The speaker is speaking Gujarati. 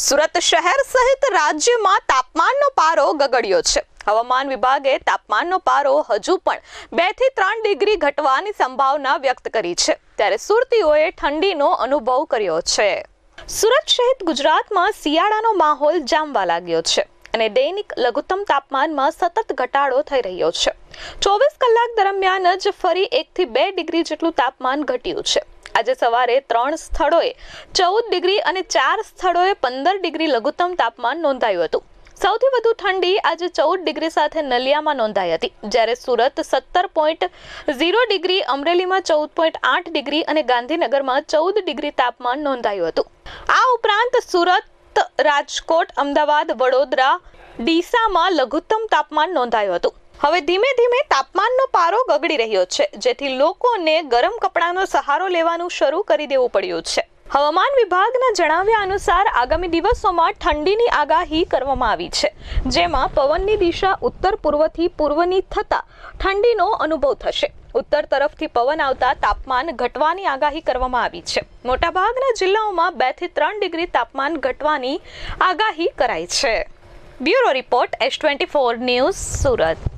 સુરત શહેર સહિત રાજ્યમાં તાપમાનનો પારો ગગડ્યો છે. હવામાન વિભાગે તાપમાનનો પારો હજુ પણ બેથી ત્રણ ડિગ્રી ઘટવાની સંભાવના વ્યક્ત કરી છે. ત્યારે સુરતીઓએ ઠંડીનો અનુભવ કર્યો છે. સુરત સહિત ગુજરાતમાં શિયાળાનો માહોલ જામવા લાગ્યો છે અને દૈનિક લઘુત્તમ તાપમાનમાં સતત ઘટાડો થઈ રહ્યો છે. ચોવીસ કલાક દરમિયાન જ ફરી એકથી બે ડિગ્રી જેટલું તાપમાન ઘટ્યું છે. આજે સવારે ત્રણ સ્થળોએ ચૌદ ડિગ્રી અને ચાર સ્થળોએ પંદર ડિગ્રી લઘુત્તમ તાપમાન નોંધાયું હતું. સૌથી વધુ ઠંડી આજે ચૌદ ડિગ્રી સાથે નલિયામાં નોંધાઈ હતી, જ્યારે સુરત સત્તર પોઈન્ટ ઝીરો ડિગ્રી, અમરેલીમાં ચૌદ પોઈન્ટ આઠ ડિગ્રી અને ગાંધીનગરમાં ચૌદ ડિગ્રી તાપમાન નોંધાયું હતું. આ ઉપરાંત સુરત, રાજકોટ, અમદાવાદ, વડોદરા, ડીસામાં લઘુત્તમ તાપમાન નોંધાયું હતું. હવે ધીમે ધીમે તાપમાનનો પારો ગગડી રહ્યો છે, જેથી લોકોને ગરમ કપડાનો સહારો લેવાનું શરૂ કરી દેવું પડ્યું છે. હવામાન વિભાગના જણાવ્યા અનુસાર આગામી દિવસોમાં ઠંડીની આગાહી કરવામાં આવી છે, જેમાં પવનની દિશા ઉત્તર પૂર્વથી પૂર્વની થતા ઠંડીનો અનુભવ થશે. ઉત્તર તરફથી પવન આવતા તાપમાન ઘટવાની આગાહી કરવામાં આવી છે. મોટાભાગના જિલ્લાઓમાં બેથી ત્રણ ડિગ્રી તાપમાન ઘટવાની આગાહી કરાઈ છે. Bureau report S twenty four news Surat.